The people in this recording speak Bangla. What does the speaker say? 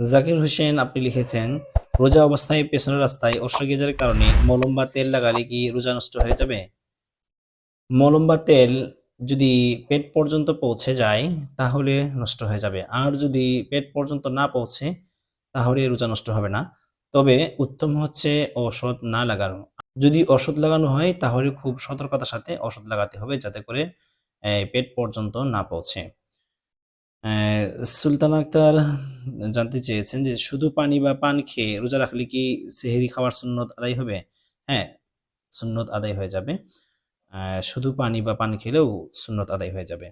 জাকির হোসেন, আপনি লিখেছেন, রোজা অবস্থায় পেছনের রাস্তায় অশ্বগেজের কারণে মলম বা তেল লাগালে কি রোজা নষ্ট হয়ে যাবে? মলম বা তেল যদি পেট পর্যন্ত পৌঁছে যায়, তাহলে নষ্ট হয়ে যাবে। আর যদি পেট পর্যন্ত না পৌঁছে, তাহলে রোজা নষ্ট হবে না। তবে উত্তম হচ্ছে ঔষধ না লাগানো। যদি ওষুধ লাগানো হয়, তাহলে খুব সতর্কতার সাথে ওষুধ লাগাতে হবে যাতে করে পেট পর্যন্ত না পৌঁছে। সুলতান আক্তার জানতে চেয়েছেন যে শুধু পানি বা পান খেয়ে রোজা রাখলে কি সেহেরি খাওয়ার সুন্নত আদায় হবে? হ্যাঁ সুন্নত আদায় হয়ে যাবে। শুধু পানি বা পান খেলেও সুন্নত আদায় হয়ে যাবে।